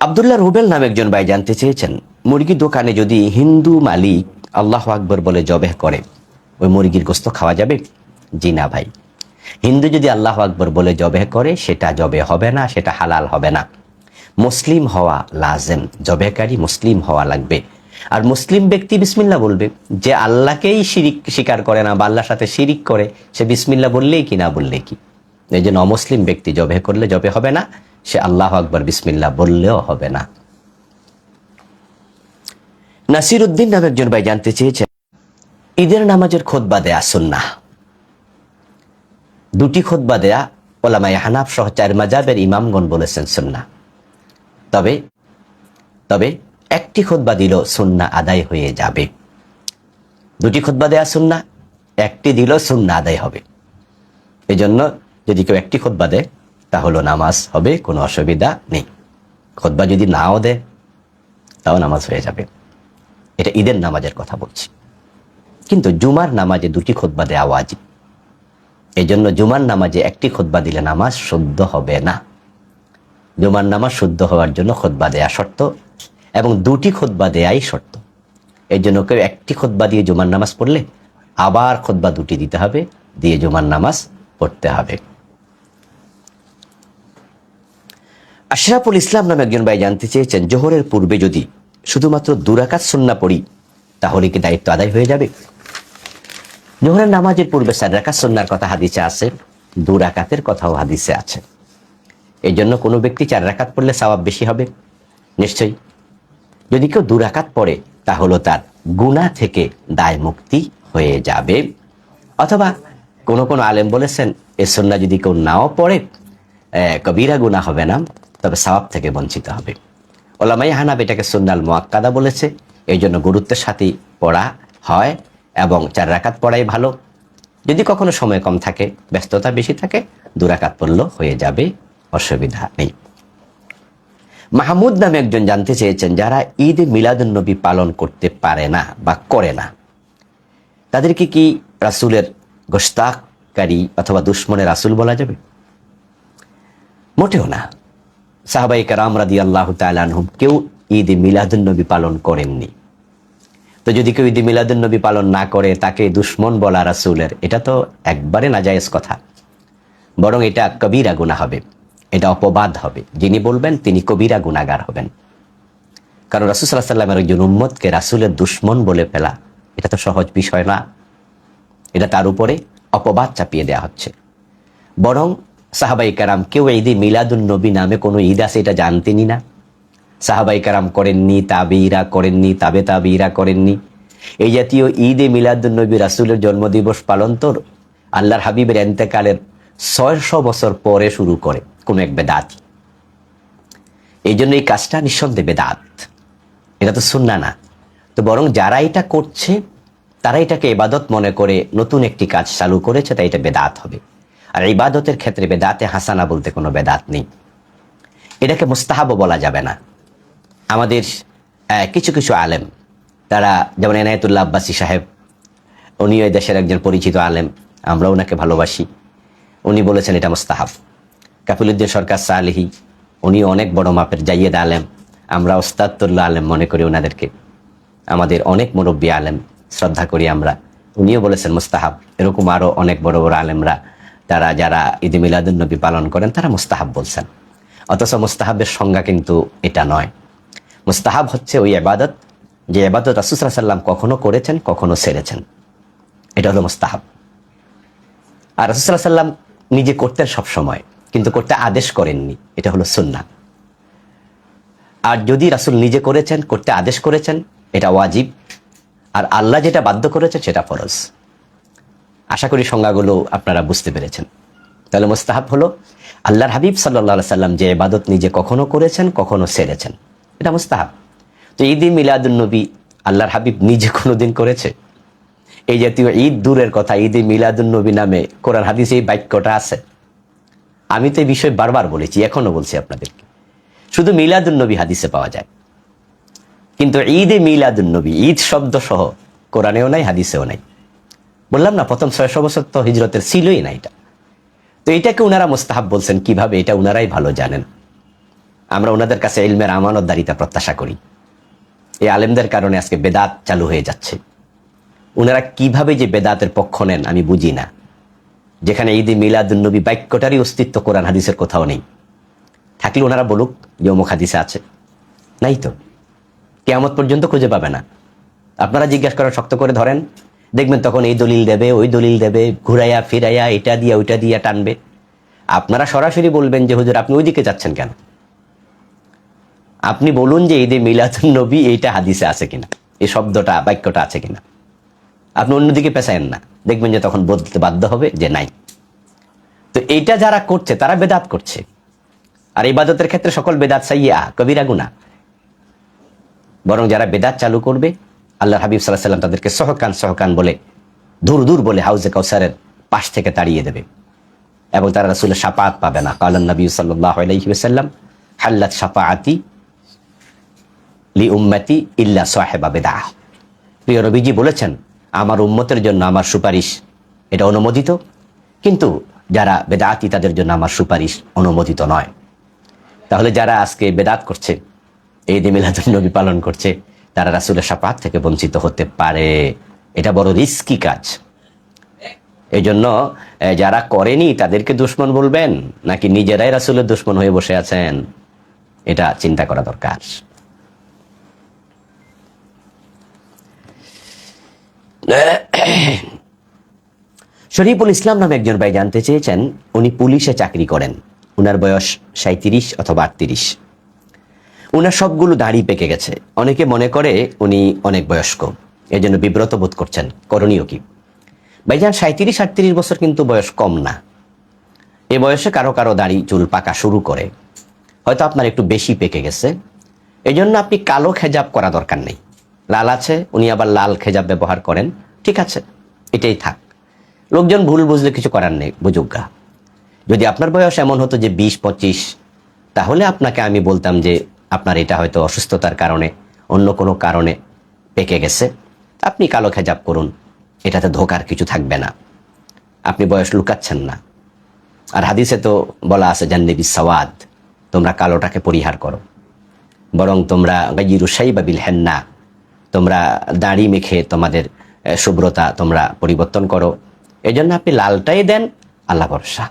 আবদুল্লাহ রুবেল নামে একজন ভাই জানতে চেয়েছেন মুরগির দোকানে যদি হিন্দু মালিক আল্লাহ আকবর বলে জবেহ করে, ওই মুরগির গোস্ত খাওয়া যাবে? জি না ভাই। হিন্দু যদি আল্লাহ আকবর বলে জবেহ করে, সেটা জবে হবে না, সেটা হালাল হবে না। মুসলিম হওয়া লাজেম জবেকারী মুসলিম হওয়া লাগবে। আর মুসলিম ব্যক্তি বিসমিল্লা বলবে, যে আল্লাহকেই শিরিক স্বীকার করে না বা আল্লাহর সাথে শিরিক করে, সে বিসমিল্লা বললেই কি, না বললে কি? এই জন্য অমুসলিম ব্যক্তি জবে করলে জবে হবে না সে আল্লাহ আকবর বিসমিল্লা বললেও হবে না। নাসির উদ্দিন নামে একজন ভাই জানতে চেয়েছেন, ঈদের নামাজের খোদবা দেয়া সুন্না দুটি খোদবা দেয়া ওলামাই হানাফ সহ চার মাজাবের ইমামগণ বলেছেন সুন্না তবে তবে একটি খোদবা দিল সুন্না আদায় হয়ে যাবে। দুটি খোদবা দেয়া সুন্না একটি দিল সুন্না আদায় হবে। এজন্য যদি কেউ একটি খোদবা দেয় তাহলে নামাজ হবে, কোনো অসুবিধা নেই। খোদবা যদি নাও দেয়, তাও নামাজ হয়ে যাবে। এটা ঈদের নামাজের কথা বলছি। কিন্তু জুমার নামাজে দুটি খোদবা দেওয়া ওয়াজিব। এই জন্য জুমার নামাজে একটি খোদবা দিলে নামাজ শুদ্ধ হবে না। জুমার নামাজ শুদ্ধ হওয়ার জন্য খোদবা দেয়া শর্ত এবং দুটি খোদবা দেয়াই শর্ত। এই জন্য কেউ একটি খোদবা দিয়ে জুমার নামাজ পড়লে আবার খোদবা দুটি দিতে হবে, দিয়ে জুমার নামাজ পড়তে হবে। আশরাফুল ইসলাম নামে একজন ভাই জানতে চেয়েছেন, জোহরের পূর্বে যদি শুধুমাত্র দুরাকাত সুন্না পড়ি, তাহলে কি দায়িত্ব আদায় হয়ে যাবে? জোহরের নামাজের পূর্বে চার সন্ন্যার কথা হাদিসে আছে দু রাকাতের কথাও হাদিসে আছে। এই জন্য কোনো ব্যক্তি চার রাকাত পড়লে সওয়াব বেশি হবে? নিশ্চয়ই। যদি কেউ দুরাকাত পড়ে, তাহলে তার গুণা থেকে দায় মুক্তি হয়ে যাবে। অথবা কোনো কোনো আলেম বলেছেন, এ সন্না যদি কেউ নাও পড়ে কবিরা গুণা হবে না। তবে সওয়াব থেকে বঞ্চিত হবে। ওলামাই হানাব এটাকে সুন্নাল মোয়াক্কাদা বলেছে। এই জন্য গুরুত্বের সাথেই পড়া হয় এবং চার রাকাত পড়াই ভালো। যদি কখনো সময় কম থাকে, ব্যস্ততা বেশি থাকে দুরাকাত পড়লেও হয়ে যাবে, অসুবিধা নেই। মাহমুদ নামে একজন জানতে চেয়েছেন যারা ঈদ মিলাদুন্নবী পালন করতে পারে না বা করে না। তাদেরকে কি রাসুলের গোস্তাকারী অথবা দুশ্মনের রাসুল বলা যাবে? মোটেও না। সাহাবাই কারাম রাদি আল্লাহ তালহুম কেউ ঈদ মিলাদুন্নবী পালন করেননি। তো যদি কেউ ঈদ মিলাদুন্নবী পালন না করে, তাকে দুশ্মন বলা রাসুলের, এটা তো একবারে নাজায়েজ কথা। বরং এটা কবিরা গুণা হবে, এটা অপবাদ হবে। যিনি বলবেন, তিনি কবিরা গুণাগার হবেন। কারণ রাসুল সাল্লাহ সাল্লামের একজন উম্মতকে রাসুলের দুশ্মন বলে ফেলা, এটা তো সহজ বিষয় না। এটা তার উপরে অপবাদ চাপিয়ে দেওয়া হচ্ছে। বরং সাহাবাই কারাম কেউ ঈদে মিলাদুন নবী নামে কোনো ঈদ আছে এটা জানতেনই না। সাহাবাই কারাম করেননি, তাবিরা করেননি, তাবে তাবিরা করেননি। এই জাতীয় ঈদে মিলাদুন নবী রাসুলের জন্মদিবস পালন তো আল্লাহর হাবিবের এন্তেকালের ছয়শো বছর পরে শুরু করে কোনো এক বেদাত। এই জন্য এই কাজটা নিঃসন্দেহে বেদাত। এটা তো শুননা না। তো বরং যারা এটা করছে, তারা এটাকে এবাদত মনে করে নতুন একটি কাজ চালু করেছে, তাই এটা বেদাত হবে। আর ইবাদতের ক্ষেত্রে বেদাতে হাসানা বলতে কোনো বেদাত নেই। এটাকে মুস্তাহাবও বলা যাবে না। আমাদের কিছু কিছু আলেম, তারা যেমন এনায়তুল্লাহ আব্বাসী সাহেব, উনিও এই দেশের একজন পরিচিত আলেম, আমরা ওনাকে ভালোবাসি। উনি বলেছেন এটা মুস্তাহাব। কাপিলুদ্দিন সরকার সালেহি উনি অনেক বড় মাপের জাইয়েদ আলেম। আমরা ওস্তাদতুল্লাহ আলেম মনে করি ওনাদেরকে। আমাদের অনেক মুরব্বী আলেম, শ্রদ্ধা করি আমরা। উনিও বলেছেন মুস্তাহাব। এরকম আরও অনেক বড় বড় আলেমরা তারা যারা ঈদ মিলাদুন্নবী পালন করেন, তারা মুস্তাহাব বলছেন। অথচ মুস্তাহাবের সংজ্ঞা কিন্তু এটা নয়। মুস্তাহাব হচ্ছে ওই আবাদত যে আবাদত রাসুসরা সাল্লাম কখনো করেছেন, কখনো সেরেছেন। এটা হলো মুস্তাহাব। আর রাসুসাল্লাহ সাল্লাম নিজে করতেন সব সময় কিন্তু করতে আদেশ করেননি। এটা হলো সুন্না আর যদি রাসুল নিজে করেছেন, করতে আদেশ করেছেন, এটা ওয়াজিব। আর আল্লাহ যেটা বাধ্য করেছে, সেটা ফরজ। আশা করি সংজ্ঞাগুলো আপনারা বুঝতে পেরেছেন। তাহলে মোস্তাহাব হলো, আল্লাহর হাবিব সাল্লা সাল্লাম যে ইবাদত নিজে কখনো করেছেন, কখনো সেরেছেন। এটা মোস্তাহাব। তো ঈদ মিলাদুন্নবী আল্লাহর হাবিব নিজে কোনোদিন করেছে? এই জাতীয় ঈদ দূরের কথা, ঈদ মিলাদুন্নবী নামে কোরআন হাদিসে এই বাক্যটা আছে। আমি তো এই বিষয়ে বারবার বলেছি, এখনও বলছি আপনাদেরকে। শুধু মিলাদুন্নবী হাদিসে পাওয়া যায়। কিন্তু ঈদ ঈদে মিলাদুন্নবী ঈদ শব্দ সহ কোরআনেও নাই, হাদিসেও নাই। বললাম না, প্রথম ছয়শো বছর তো হিজরতের ছিলই না এটা। তো এটাকে উনারা মোস্তাহাব বলছেন, কীভাবে? এটা উনারাই ভালো জানেন। আমরা ওনাদের কাছে ইলমের আমানতদারিতা প্রত্যাশা করি। এই আলেমদের কারণে আজকে বেদাত চালু হয়ে যাচ্ছে। ওনারা কীভাবে যে বেদাতের পক্ষ নেন, আমি বুঝি না। যেখানে ঈদে মিলাদুন্নবী বাক্যটারই অস্তিত্ব কোরআন হাদিসের কোথাও নেই। থাকলে ওনারা বলুক যে অমুক হাদিসে আছে। নাই তো। কেয়ামত পর্যন্ত খুঁজে পাবে না। আপনারা জিজ্ঞাসা করা শক্ত করে ধরেন দেখবেন তখন এই দলিল দেবে, ওই দলিল দেবে, ঘুরাইয়া ফিরাইয়া এটা দিয়া, ওইটা দিয়া টানবে। আপনারা সরাসরি বলবেন যে, হুজুর, আপনি ওইদিকে যাচ্ছেন কেন? আপনি বলুন যে, ঈদে মিলাদুন নবী এইটা হাদিসে আছে কিনা? এই শব্দটা, বাক্যটা আছে কিনা? আপনি অন্যদিকে পেশায়েন না। দেখবেন যে, তখন বলতে বাধ্য হবে যে, নাই। তো এইটা যারা করছে, তারা বেদাত করছে। আর ইবাদতের ক্ষেত্রে সকল বেদাত সাইয়া, কবিরা গুনা বরং যারা বেদাত চালু করবে আল্লাহ হাবিব সাল্লাহ সাল্লাম তাদেরকে সহকান সহকান বলে, দূর দূর বলে হাউজে কাউসারের পাশ থেকে তাড়িয়ে দেবে। এবং তারা রাসুলের সাপাত পাবে না। কালান নবী সাল্লাহ হাল্লাত সাপাআতি লি উম্মতি ইল্লা সাহেবা বেদা প্রিয় রবিজি বলেছেন, আমার উম্মতের জন্য আমার সুপারিশ এটা অনুমোদিত, কিন্তু যারা বেদাতি তাদের জন্য আমার সুপারিশ অনুমোদিত নয়। তাহলে যারা আজকে বেদাত করছে, এই দি মিলাদুল নবী পালন করছে তারা রাসুলের সাপাত থেকে বঞ্চিত হতে পারে। এটা বড় রিস্কি কাজ। এই জন্য যারা করেনি, তাদেরকে দুশ্মন বলবেন, নাকি নিজেরাই রাসুলের দুশ্মন হয়ে বসে আছেন? এটা চিন্তা করা দরকার। শরীফুল ইসলাম নামে একজন ভাই জানতে চেয়েছেন, উনি পুলিশে চাকরি করেন। উনার বয়স সাঁত্রিশ অথবা আটত্রিশ। উনার সবগুলো দাড়ি পেকে গেছে। অনেকে মনে করে উনি অনেক বয়স্ক। এই জন্য বিব্রত বোধ করছেন। করণীয় কি? ভাইজান সাঁত্রিশ আটত্রিশ বছর কিন্তু বয়স কম না। এ বয়সে কারও কারও দাড়ি চুল পাকা শুরু করে। হয়তো আপনার একটু বেশি পেকে গেছে। এই জন্য আপনি কালো খেজাব করা দরকার নেই। লাল আছে, উনি আবার লাল খেজাব ব্যবহার করেন। ঠিক আছে, এটাই থাক। লোকজন ভুল বুঝলে কিছু করার নেই বুঝুগা যদি আপনার বয়স এমন হতো যে বিশ, পঁচিশ, তাহলে আপনাকে আমি বলতাম যে আপনার এটা হয়তো অসুস্থতার কারণে, অন্য কোনো কারণে পেকে গেছে, আপনি কালো খেজাব করুন, এটাতে ধোকার কিছু থাকবে না। আপনি বয়স লুকাচ্ছেন না। আর হাদিসে তো বলা আছে জান্নেবি সওয়াদ, তোমরা কালোটাকে পরিহার করো। বরং তোমরা গাইরুসাই বা বিল হেন্না, তোমরা দাড়ি মেখে তোমাদের শুভ্রতা তোমরা পরিবর্তন করো। এই জন্য আপনি লালটাই দেন, আল্লাহ ভরসা।